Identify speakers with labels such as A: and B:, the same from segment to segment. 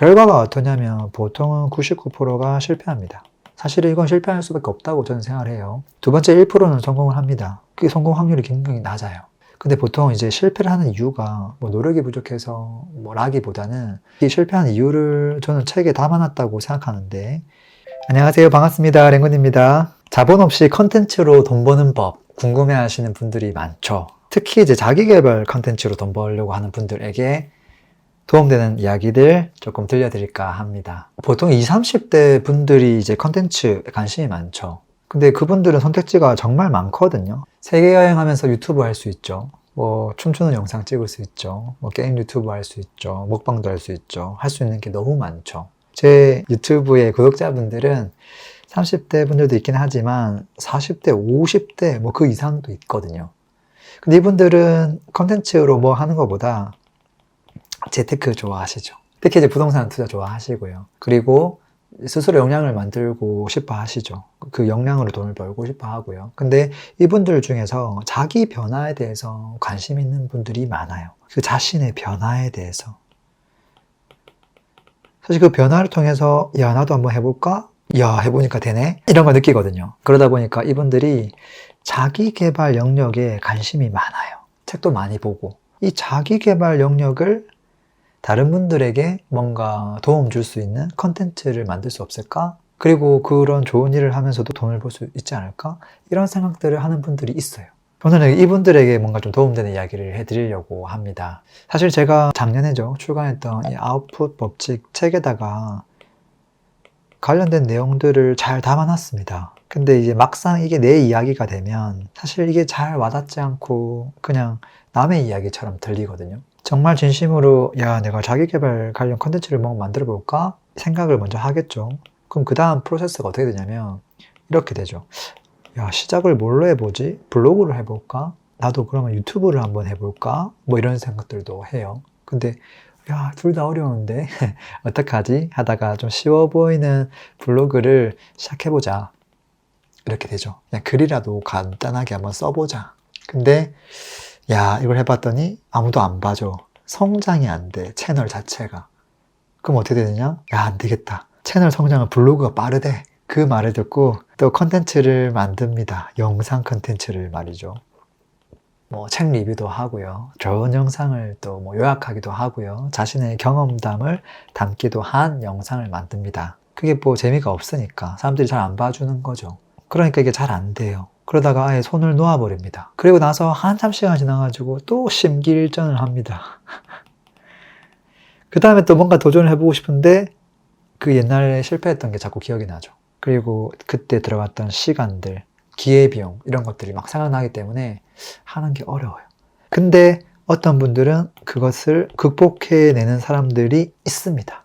A: 결과가 어떠냐면 보통은 99%가 실패합니다. 사실은 이건 실패할 수밖에 없다고 저는 생각을 해요. 두 번째 1%는 성공을 합니다. 그게 성공 확률이 굉장히 낮아요. 근데 보통 이제 실패를 하는 이유가 뭐 노력이 부족해서 뭐라기보다는 이 실패하는 이유를 저는 책에 담아놨다고 생각하는데 안녕하세요 반갑습니다 랭군입니다 자본 없이 컨텐츠로 돈 버는 법 궁금해 하시는 분들이 많죠 특히 이제 자기개발 컨텐츠로 돈 벌려고 하는 분들에게 도움되는 이야기들 조금 들려드릴까 합니다 보통 20, 30대 분들이 이제 컨텐츠에 관심이 많죠 근데 그분들은 선택지가 정말 많거든요. 세계 여행하면서 유튜브 할 수 있죠. 뭐 춤추는 영상 찍을 수 있죠. 뭐 게임 유튜브 할 수 있죠. 먹방도 할 수 있죠. 할 수 있는 게 너무 많죠. 제 유튜브의 구독자분들은 30대 분들도 있긴 하지만 40대, 50대 뭐 그 이상도 있거든요. 근데 이분들은 컨텐츠로 뭐 하는 것보다 재테크 좋아하시죠. 특히 이제 부동산 투자 좋아하시고요. 그리고 스스로 역량을 만들고 싶어 하시죠. 그 역량으로 돈을 벌고 싶어 하고요. 근데 이분들 중에서 자기 변화에 대해서 관심 있는 분들이 많아요. 그 자신의 변화에 대해서. 사실 그 변화를 통해서, 야, 나도 한번 해볼까? 야, 해보니까 되네? 이런 걸 느끼거든요. 그러다 보니까 이분들이 자기 개발 영역에 관심이 많아요. 책도 많이 보고. 이 자기 개발 영역을 다른 분들에게 뭔가 도움 줄 수 있는 컨텐츠를 만들 수 없을까? 그리고 그런 좋은 일을 하면서도 돈을 벌 수 있지 않을까? 이런 생각들을 하는 분들이 있어요. 저는 이분들에게 뭔가 좀 도움되는 이야기를 해드리려고 합니다. 사실 제가 작년에죠. 출간했던 이 아웃풋 법칙 책에다가 관련된 내용들을 잘 담아놨습니다. 근데 이제 막상 이게 내 이야기가 되면 사실 이게 잘 와닿지 않고 그냥 남의 이야기처럼 들리거든요. 정말 진심으로 야 내가 자기개발 관련 컨텐츠를 뭐 만들어 볼까 생각을 먼저 하겠죠. 그럼 그 다음 프로세스가 어떻게 되냐면 이렇게 되죠. 야 시작을 뭘로 해보지? 블로그를 해볼까? 나도 그러면 유튜브를 한번 해볼까? 뭐 이런 생각들도 해요. 근데 야 둘 다 어려운데 어떡하지? 하다가 좀 쉬워 보이는 블로그를 시작해보자. 이렇게 되죠. 그냥 글이라도 간단하게 한번 써보자. 근데 야, 이걸 해봤더니 아무도 안 봐줘. 성장이 안 돼, 채널 자체가. 그럼 어떻게 되느냐? 야, 안 되겠다. 채널 성장은 블로그가 빠르대. 그 말을 듣고 또 컨텐츠를 만듭니다. 영상 컨텐츠를 말이죠. 뭐 책 리뷰도 하고요. 좋은 영상을 또 뭐 요약하기도 하고요. 자신의 경험담을 담기도 한 영상을 만듭니다. 그게 뭐 재미가 없으니까 사람들이 잘 안 봐주는 거죠. 그러니까 이게 잘 안 돼요. 그러다가 아예 손을 놓아버립니다. 그리고 나서 한참 시간 지나가지고 또 심기일전을 합니다. 그 다음에 또 뭔가 도전을 해보고 싶은데 그 옛날에 실패했던 게 자꾸 기억이 나죠. 그리고 그때 들어갔던 시간들, 기회비용 이런 것들이 막 생각나기 때문에 하는 게 어려워요. 근데 어떤 분들은 그것을 극복해내는 사람들이 있습니다.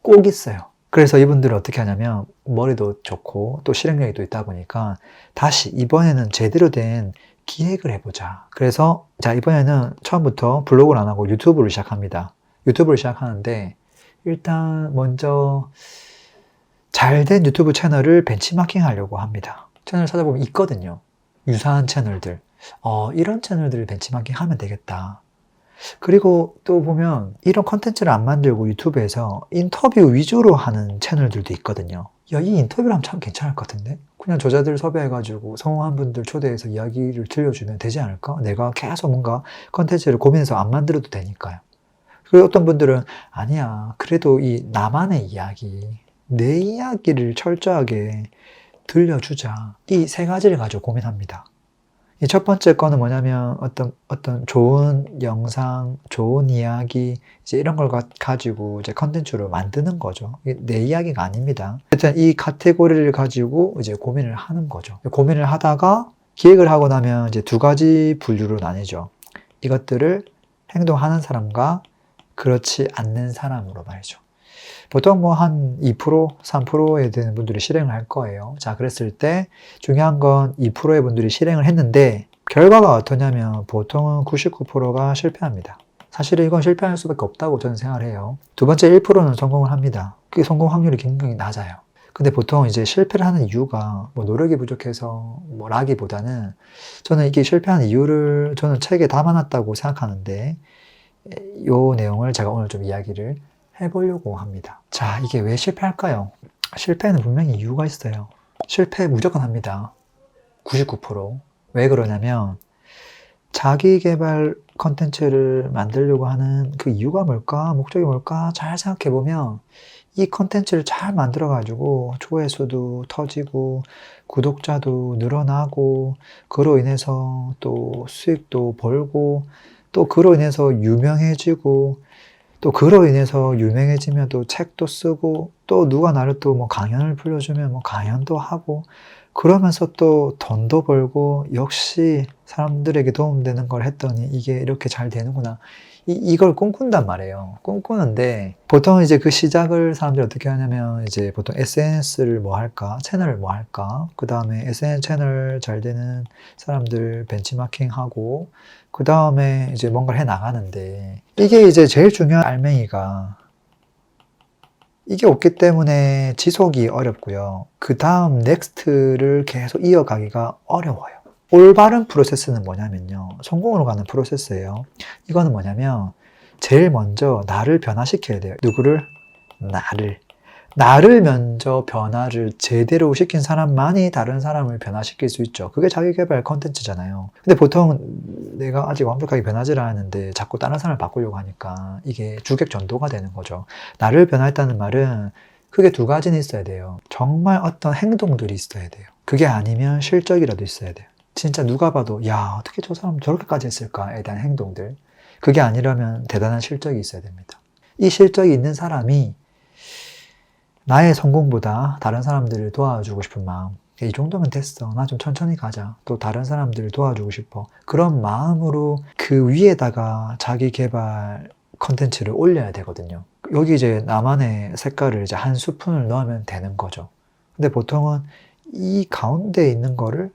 A: 꼭 있어요. 그래서 이분들은 어떻게 하냐면 머리도 좋고 또 실행력이 또 있다 보니까 다시 이번에는 제대로 된 기획을 해보자. 그래서 자 이번에는 처음부터 블로그를 안 하고 유튜브를 시작합니다. 유튜브를 시작하는데 일단 먼저 잘 된 유튜브 채널을 벤치마킹 하려고 합니다. 채널 찾아보면 있거든요. 유사한 채널들. 어, 이런 채널들을 벤치마킹 하면 되겠다. 그리고 또 보면 이런 컨텐츠를 안 만들고 유튜브에서 인터뷰 위주로 하는 채널들도 있거든요. 야, 이 인터뷰를 하면 참 괜찮을 것 같은데? 그냥 저자들 섭외해가지고 성공한 분들 초대해서 이야기를 들려주면 되지 않을까? 내가 계속 뭔가 컨텐츠를 고민해서 안 만들어도 되니까요. 그리고 어떤 분들은 아니야. 그래도 이 나만의 이야기, 내 이야기를 철저하게 들려주자. 이 세 가지를 가지고 고민합니다. 이 첫 번째 거는 뭐냐면 어떤 어떤 좋은 영상, 좋은 이야기 이제 이런 걸 가, 가지고 이제 컨텐츠로 만드는 거죠. 내 이야기가 아닙니다. 일단 이 카테고리를 가지고 이제 고민을 하는 거죠. 고민을 하다가 기획을 하고 나면 이제 두 가지 분류로 나뉘죠. 이것들을 행동하는 사람과 그렇지 않는 사람으로 말이죠. 보통 뭐 한 2%, 3%에 되는 분들이 실행을 할 거예요. 자, 그랬을 때 중요한 건 2%의 분들이 실행을 했는데 결과가 어떠냐면 보통은 99%가 실패합니다. 사실은 이건 실패할 수밖에 없다고 저는 생각을 해요. 두 번째 1%는 성공을 합니다. 그게 성공 확률이 굉장히 낮아요. 근데 보통 이제 실패를 하는 이유가 뭐 노력이 부족해서 뭐라기보다는 저는 이게 실패하는 이유를 저는 책에 담아놨다고 생각하는데 이 내용을 제가 오늘 좀 이야기를 해보려고 합니다. 자, 이게 왜 실패할까요? 실패에는 분명히 이유가 있어요. 실패 무조건 합니다. 99%. 왜 그러냐면, 자기 개발 컨텐츠를 만들려고 하는 그 이유가 뭘까? 목적이 뭘까? 잘 생각해 보면, 이 컨텐츠를 잘 만들어가지고 조회수도 터지고, 구독자도 늘어나고, 그로 인해서 또 수익도 벌고, 또 그로 인해서 유명해지고, 또 그로 인해서 유명해지면 또 책도 쓰고 또 누가 나를 또 뭐 강연을 불러주면 뭐 강연도 하고 그러면서 또 돈도 벌고 역시 사람들에게 도움되는 걸 했더니 이게 이렇게 잘 되는구나. 이, 이걸 꿈꾼단 말이에요. 꿈꾸는데 보통 이제 그 시작을 사람들이 어떻게 하냐면 이제 보통 SNS를 뭐 할까 채널을 뭐 할까 그 다음에 SNS 채널 잘 되는 사람들 벤치마킹 하고 그 다음에 이제 뭔가를 해 나가는데 이게 이제 제일 중요한 알맹이가 이게 없기 때문에 지속이 어렵고요. 그 다음 넥스트를 계속 이어가기가 어려워요. 올바른 프로세스는 뭐냐면요. 성공으로 가는 프로세스예요. 이거는 뭐냐면 제일 먼저 나를 변화시켜야 돼요. 누구를? 나를. 나를 먼저 변화를 제대로 시킨 사람만이 다른 사람을 변화시킬 수 있죠. 그게 자기개발 컨텐츠잖아요. 근데 보통 내가 아직 완벽하게 변하지 않았는데 자꾸 다른 사람을 바꾸려고 하니까 이게 주객 전도가 되는 거죠. 나를 변화했다는 말은 그게 두 가지는 있어야 돼요. 정말 어떤 행동들이 있어야 돼요. 그게 아니면 실적이라도 있어야 돼요. 진짜 누가 봐도 야 어떻게 저 사람 저렇게까지 했을까에 대한 행동들. 그게 아니라면 대단한 실적이 있어야 됩니다. 이 실적이 있는 사람이 나의 성공보다 다른 사람들을 도와주고 싶은 마음. 이 정도면 됐어. 나 좀 천천히 가자. 또 다른 사람들을 도와주고 싶어. 그런 마음으로 그 위에다가 자기 개발 컨텐츠를 올려야 되거든요. 여기 이제 나만의 색깔을 이제 한 스푼을 넣으면 되는 거죠. 근데 보통은 이 가운데 있는 거를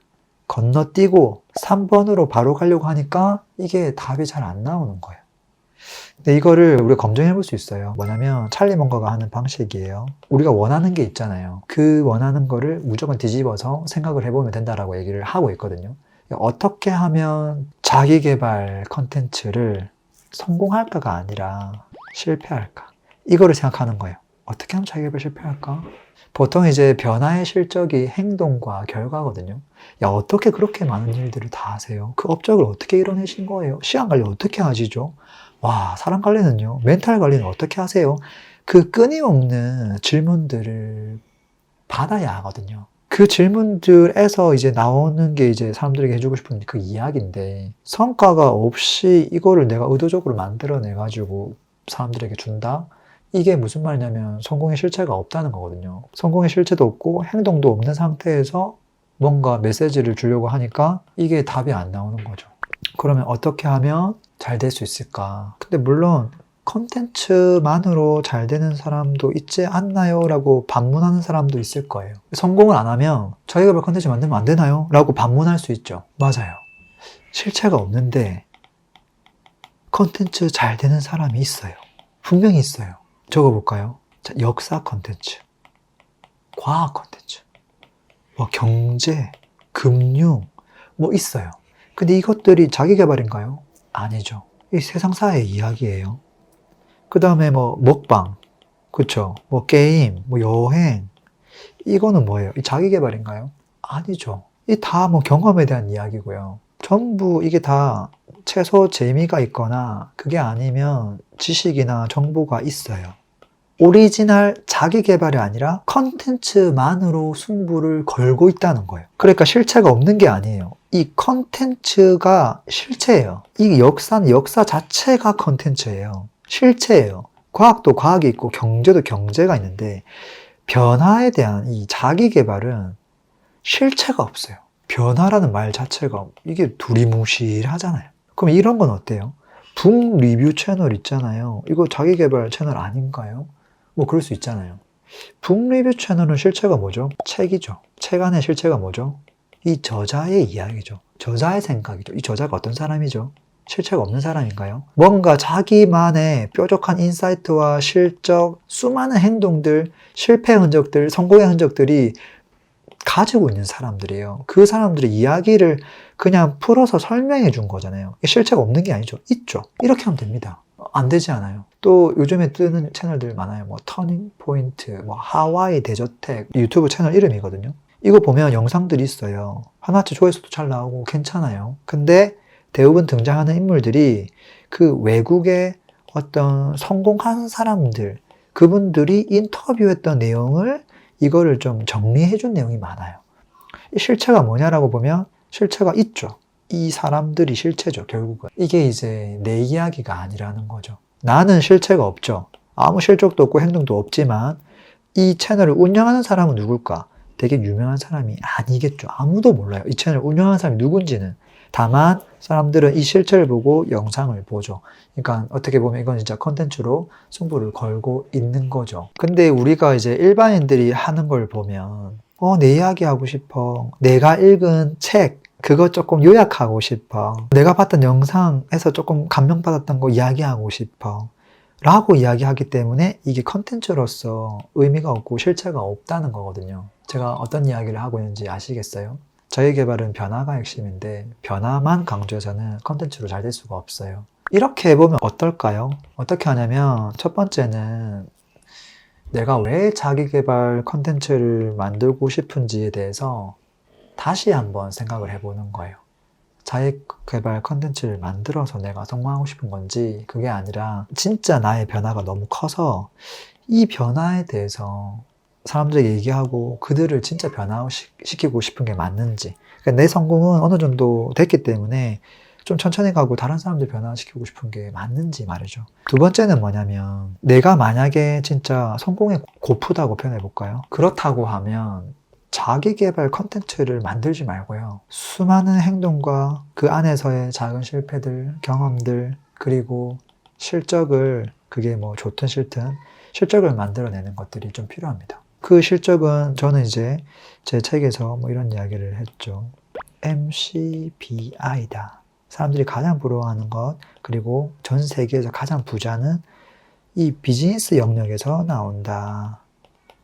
A: 건너뛰고 3번으로 바로 가려고 하니까 이게 답이 잘 안 나오는 거예요. 근데 이거를 우리가 검증해 볼 수 있어요. 뭐냐면 찰리 먼거가 하는 방식이에요. 우리가 원하는 게 있잖아요. 그 원하는 거를 무조건 뒤집어서 생각을 해보면 된다라고 얘기를 하고 있거든요. 어떻게 하면 자기 개발 컨텐츠를 성공할까가 아니라 실패할까? 이거를 생각하는 거예요. 어떻게 하면 자기 개발 실패할까? 보통 이제 변화의 실적이 행동과 결과거든요. 야, 어떻게 그렇게 많은 일들을 다 하세요? 그 업적을 어떻게 이뤄내신 거예요? 시간 관리 어떻게 하시죠? 와, 사람 관리는요? 멘탈 관리는 어떻게 하세요? 그 끊임없는 질문들을 받아야 하거든요. 그 질문들에서 이제 나오는 게 이제 사람들에게 해주고 싶은 그 이야기인데, 성과가 없이 이거를 내가 의도적으로 만들어내가지고 사람들에게 준다? 이게 무슨 말이냐면 성공의 실체가 없다는 거거든요. 성공의 실체도 없고 행동도 없는 상태에서 뭔가 메시지를 주려고 하니까 이게 답이 안 나오는 거죠. 그러면 어떻게 하면 잘 될 수 있을까? 근데 물론 컨텐츠만으로 잘 되는 사람도 있지 않나요? 라고 반문하는 사람도 있을 거예요. 성공을 안 하면 자기가 뭐 컨텐츠 만들면 안 되나요? 라고 반문할 수 있죠. 맞아요. 실체가 없는데 컨텐츠 잘 되는 사람이 있어요. 분명히 있어요. 적어볼까요? 자, 역사 컨텐츠, 과학 컨텐츠, 뭐 경제, 금융, 뭐 있어요. 근데 이것들이 자기 개발인가요? 아니죠. 이 세상사의 이야기예요. 그 다음에 뭐 먹방, 그쵸? 뭐 게임, 뭐 여행, 이거는 뭐예요? 이 자기 개발인가요? 아니죠. 이 다 뭐 경험에 대한 이야기고요. 전부 이게 다 최소 재미가 있거나 그게 아니면 지식이나 정보가 있어요. 오리지널 자기 개발이 아니라 컨텐츠만으로 승부를 걸고 있다는 거예요. 그러니까 실체가 없는 게 아니에요. 이 컨텐츠가 실체예요. 이 역사는 역사 자체가 컨텐츠예요. 실체예요. 과학도 과학이 있고 경제도 경제가 있는데 변화에 대한 이 자기 개발은 실체가 없어요. 변화라는 말 자체가 이게 두리뭉실하잖아요. 그럼 이런 건 어때요? 북 리뷰 채널 있잖아요. 이거 자기 개발 채널 아닌가요? 뭐 그럴 수 있잖아요. 북 리뷰 채널은 실체가 뭐죠? 책이죠. 책 안에 실체가 뭐죠? 이 저자의 이야기죠. 저자의 생각이죠. 이 저자가 어떤 사람이죠? 실체가 없는 사람인가요? 뭔가 자기만의 뾰족한 인사이트와 실적, 수많은 행동들, 실패 흔적들, 성공의 흔적들이 가지고 있는 사람들이에요. 그 사람들의 이야기를 그냥 풀어서 설명해 준 거잖아요. 실체가 없는 게 아니죠. 있죠. 이렇게 하면 됩니다. 안 되지 않아요. 또 요즘에 뜨는 채널들 많아요. 뭐 터닝 포인트, 뭐 하와이 대저택 유튜브 채널 이름이거든요. 이거 보면 영상들이 있어요. 하나치 조회수도 잘 나오고 괜찮아요. 근데 대부분 등장하는 인물들이 그 외국의 어떤 성공한 사람들, 그분들이 인터뷰했던 내용을 이거를 좀 정리해 준 내용이 많아요. 이 실체가 뭐냐라고 보면 실체가 있죠. 이 사람들이 실체죠, 결국은. 이게 이제 내 이야기가 아니라는 거죠. 나는 실체가 없죠. 아무 실적도 없고 행동도 없지만 이 채널을 운영하는 사람은 누굴까? 되게 유명한 사람이 아니겠죠. 아무도 몰라요. 이 채널을 운영하는 사람이 누군지는. 다만 사람들은 이 실체를 보고 영상을 보죠. 그러니까 어떻게 보면 이건 진짜 컨텐츠로 승부를 걸고 있는 거죠. 근데 우리가 이제 일반인들이 하는 걸 보면 어, 내 이야기 하고 싶어. 내가 읽은 책, 그거 조금 요약하고 싶어. 내가 봤던 영상에서 조금 감명받았던 거 이야기하고 싶어. 라고 이야기하기 때문에 이게 컨텐츠로서 의미가 없고 실체가 없다는 거거든요. 제가 어떤 이야기를 하고 있는지 아시겠어요? 저희 개발은 변화가 핵심인데 변화만 강조해서는 컨텐츠로 잘 될 수가 없어요. 이렇게 해보면 어떨까요? 어떻게 하냐면 첫 번째는 내가 왜 자기 개발 컨텐츠를 만들고 싶은지에 대해서 다시 한번 생각을 해보는 거예요. 자기 개발 컨텐츠를 만들어서 내가 성공하고 싶은 건지 그게 아니라 진짜 나의 변화가 너무 커서 이 변화에 대해서 사람들에게 얘기하고 그들을 진짜 변화시키고 싶은 게 맞는지 그러니까 내 성공은 어느 정도 됐기 때문에 좀 천천히 가고 다른 사람들 변화시키고 싶은 게 맞는지 말이죠. 두 번째는 뭐냐면 내가 만약에 진짜 성공에 고프다고 표현해 볼까요? 그렇다고 하면 자기 개발 컨텐츠를 만들지 말고요. 수많은 행동과 그 안에서의 작은 실패들, 경험들, 그리고 실적을 그게 뭐 좋든 싫든 실적을 만들어내는 것들이 좀 필요합니다. 그 실적은 저는 이제 제 책에서 뭐 이런 이야기를 했죠. MCBI다. 사람들이 가장 부러워하는 것, 그리고 전 세계에서 가장 부자는 이 비즈니스 영역에서 나온다.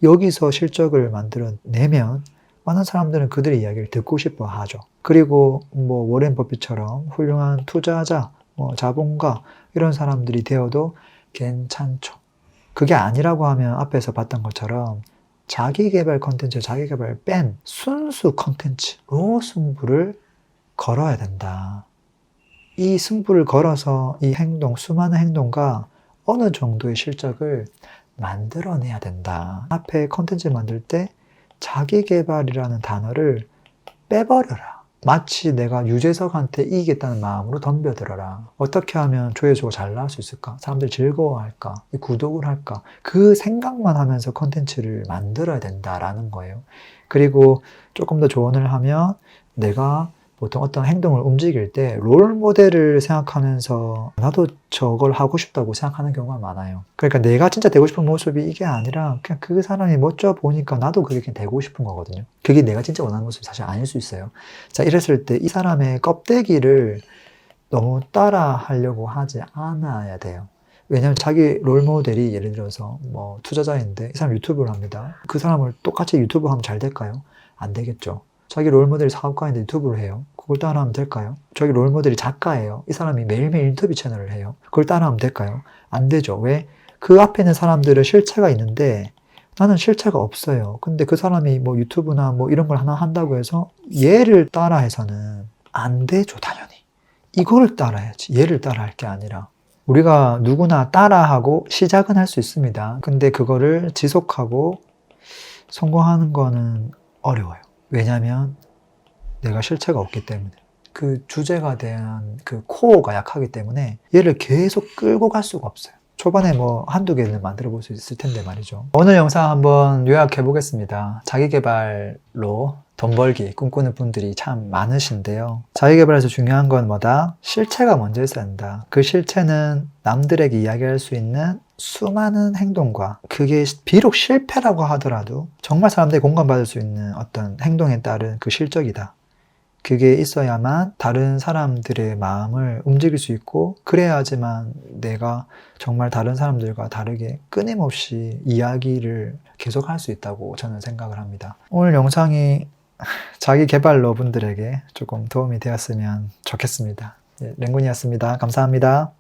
A: 여기서 실적을 만들어내면 많은 사람들은 그들의 이야기를 듣고 싶어 하죠. 그리고 뭐 워렌 버핏처럼 훌륭한 투자자, 뭐 자본가 이런 사람들이 되어도 괜찮죠. 그게 아니라고 하면 앞에서 봤던 것처럼 자기 개발 컨텐츠, 자기 개발 뺀 순수 컨텐츠로 승부를 걸어야 된다. 이 승부를 걸어서 이 행동, 수많은 행동과 어느 정도의 실적을 만들어내야 된다. 앞에 컨텐츠 만들 때 자기 개발이라는 단어를 빼버려라. 마치 내가 유재석한테 이기겠다는 마음으로 덤벼들어라. 어떻게 하면 조회수가 잘 나올 수 있을까? 사람들 즐거워할까? 구독을 할까? 그 생각만 하면서 컨텐츠를 만들어야 된다라는 거예요. 그리고 조금 더 조언을 하면 내가 보통 어떤 행동을 움직일 때 롤 모델을 생각하면서 나도 저걸 하고 싶다고 생각하는 경우가 많아요. 그러니까 내가 진짜 되고 싶은 모습이 이게 아니라 그냥 그 사람이 멋져 보니까 나도 그게 그냥 되고 싶은 거거든요. 그게 내가 진짜 원하는 모습이 사실 아닐 수 있어요. 자, 이랬을 때 이 사람의 껍데기를 너무 따라 하려고 하지 않아야 돼요. 왜냐면 자기 롤 모델이 예를 들어서 뭐 투자자인데 이 사람 유튜브를 합니다. 그 사람을 똑같이 유튜브 하면 잘 될까요? 안 되겠죠. 자기 롤모델이 사업가인데 유튜브를 해요. 그걸 따라하면 될까요? 자기 롤모델이 작가예요. 이 사람이 매일매일 인터뷰 채널을 해요. 그걸 따라하면 될까요? 안 되죠. 왜? 그 앞에 있는 사람들은 실체가 있는데 나는 실체가 없어요. 근데 그 사람이 뭐 유튜브나 뭐 이런 걸 하나 한다고 해서 얘를 따라해서는 안 되죠, 당연히. 이거를 따라야지. 얘를 따라할 게 아니라. 우리가 누구나 따라하고 시작은 할 수 있습니다. 근데 그거를 지속하고 성공하는 거는 어려워요. 왜냐하면 내가 실체가 없기 때문에 그 주제가 대한 그 코어가 약하기 때문에 얘를 계속 끌고 갈 수가 없어요. 초반에 뭐 한두 개는 만들어 볼 수 있을 텐데 말이죠. 오늘 영상 한번 요약해 보겠습니다. 자기개발로 돈 벌기 꿈꾸는 분들이 참 많으신데요. 자기개발에서 중요한 건 뭐다? 실체가 먼저 있어야 한다. 그 실체는 남들에게 이야기할 수 있는 수많은 행동과 그게 비록 실패라고 하더라도 정말 사람들이 공감받을 수 있는 어떤 행동에 따른 그 실적이다. 그게 있어야만 다른 사람들의 마음을 움직일 수 있고 그래야지만 내가 정말 다른 사람들과 다르게 끊임없이 이야기를 계속할 수 있다고 저는 생각을 합니다. 오늘 영상이 자기 개발러 분들에게 조금 도움이 되었으면 좋겠습니다. 네, 랭군이었습니다. 감사합니다.